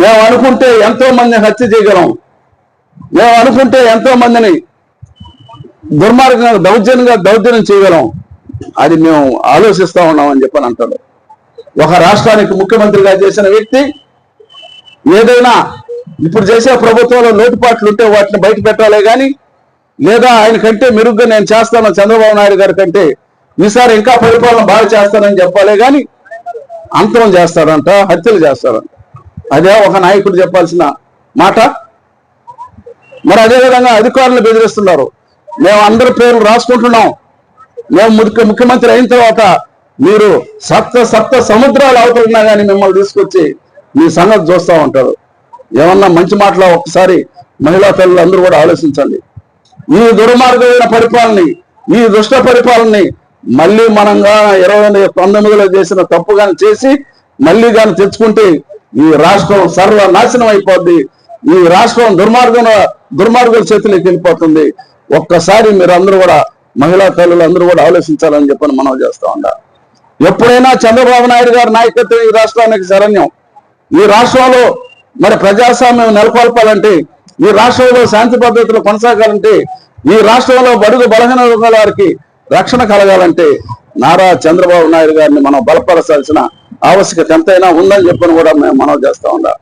మేము అనుకుంటే ఎంతో మందిని హత్య చేయగలం. మేము అనుకుంటే ఎంతో మందిని దుర్మార్గంగా దౌర్జన్యంగా దౌర్జన్యం చేయగలం. అది మేము ఆలోచిస్తా ఉన్నామని చెప్పని అంటాడు ఒక రాష్ట్రానికి ముఖ్యమంత్రిగా చేసిన వ్యక్తి ఏదైనా ఇప్పుడు చేసే ప్రభుత్వంలో లోటుపాట్లు ఉంటే వాటిని బయట పెట్టాలే కానీ లేదా ఆయన కంటే మెరుగ్గా నేను చేస్తాను చంద్రబాబు నాయుడు గారి కంటే ఈసారి ఇంకా పరిపాలన బాగా చేస్తానని చెప్పాలే కానీ అంతరం చేస్తారంట హత్యలు చేస్తారంట అదే ఒక నాయకుడు చెప్పాల్సిన మాట. మరి అదే విధంగా అధికారులు బెదిరిస్తున్నారు. మేము అందరి పేర్లు రాసుకుంటున్నాం. మేము ముఖ్యమంత్రి అయిన తర్వాత మీరు సప్త సప్త సముద్రాలు అవుతున్నా కానీ మిమ్మల్ని తీసుకొచ్చి మీ సంగతి చూస్తూ ఉంటారు. ఏమన్నా మంచి మాటలో ఒక్కసారి మహిళా పిల్లలు అందరూ కూడా ఆలోచించండి. ఈ దుర్మార్గమైన పరిపాలనని ఈ దుష్ట పరిపాలనని మళ్ళీ మనంగా ఇరవై పంతొమ్మిదిలో చేసిన తప్పు కానీ చేసి మళ్ళీ కానీ తెచ్చుకుంటే ఈ రాష్ట్రం సర్వనాశనం అయిపోద్ది. ఈ రాష్ట్రం దుర్మార్గం దుర్మార్గుల చేతిలోకి వెళ్ళిపోతుంది ఒక్కసారి మీరు అందరూ కూడా మహిళా తల్లులు అందరూ కూడా ఆలోచించాలని చెప్పని మనం చేస్తా ఉండా. ఎప్పుడైనా చంద్రబాబు నాయుడు గారి నాయకత్వం ఈ రాష్ట్రానికి శరణ్యం. ఈ రాష్ట్రంలో మరి ప్రజాస్వామ్యం నెలకొల్పాలంటే ఈ రాష్ట్రంలో శాంతి పద్ధతులు కొనసాగాలంటే ఈ రాష్ట్రంలో బడుగు బలహీన వర్గాల వారికి రక్షణ కలగాలంటే నారా చంద్రబాబు నాయుడు గారిని మనం బలపరచాల్సిన ఆవశ్యకత ఎంతైనా ఉందని చెప్పని కూడా మేము మనం చేస్తా ఉండా